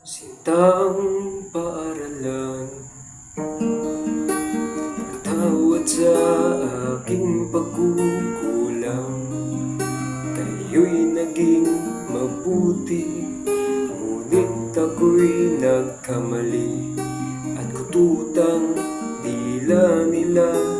Sintang paaralan. Tawad sa aking pagkukulang. Kayo'y naging mabuti. Ngunit ako'y nagkamali. At kututang dila nila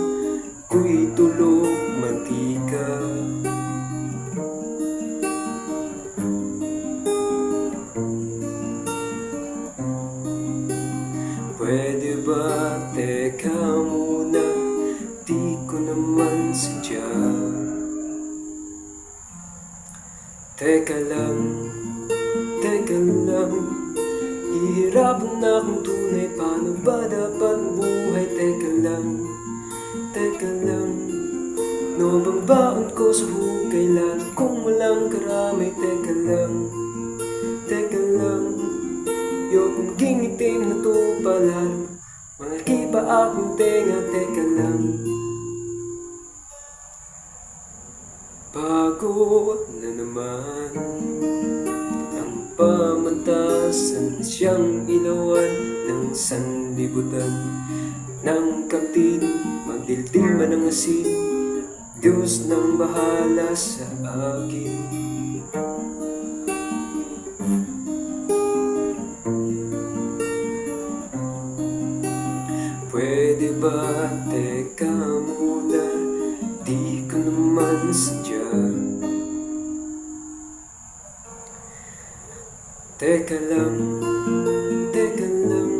Pwede ba teka muna Di ko naman sadya Teka lang, teka lang Ihirapan na akong tunay Paano ba dapat buhay? Teka lang, teka lang No bang baon ko sa hukay Lalo kung walang karamay Teka lang, teka lang Akong tenga, teka lang. Pagod na naman Ang pamantasan siyang ilawan Ng sanlibutan Ng kaptin Magdildil man ang asin Diyos nang bahala sa akin Pwede ba? Teka muna Di ko naman sadya. Teka lang, teka lang.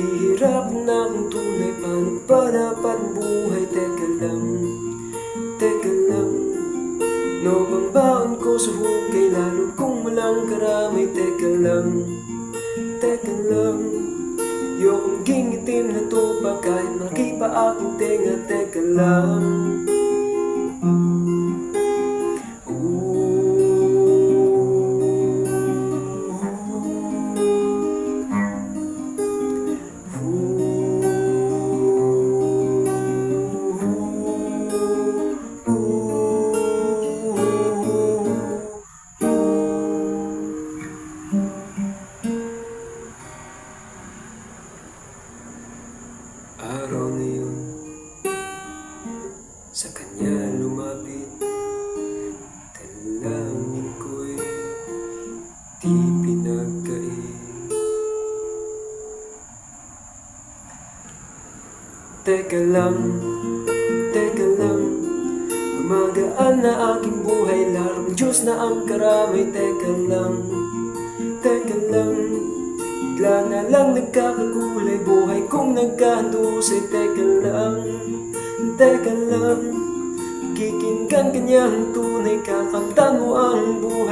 Hihirap na akong tunay Paano buhay? Teka lang, teka lang. No bang baon ko sa hukay Lalo kung walang karamay. Teka lang, teka lang akong tenga Teka lang Sa kanya lumapit Dalangin ko'y Di pinagkait. Teka lang, teka lang Gumagaan na aking buhay Larong Diyos na ang karamay. Teka lang, teka lang Bigla na lang nagkakakulay Buhay kong nagkahandusay. Teka lang, teka lang Kikinggan kanyang tunay Kakamtan mo ang buhay. Teka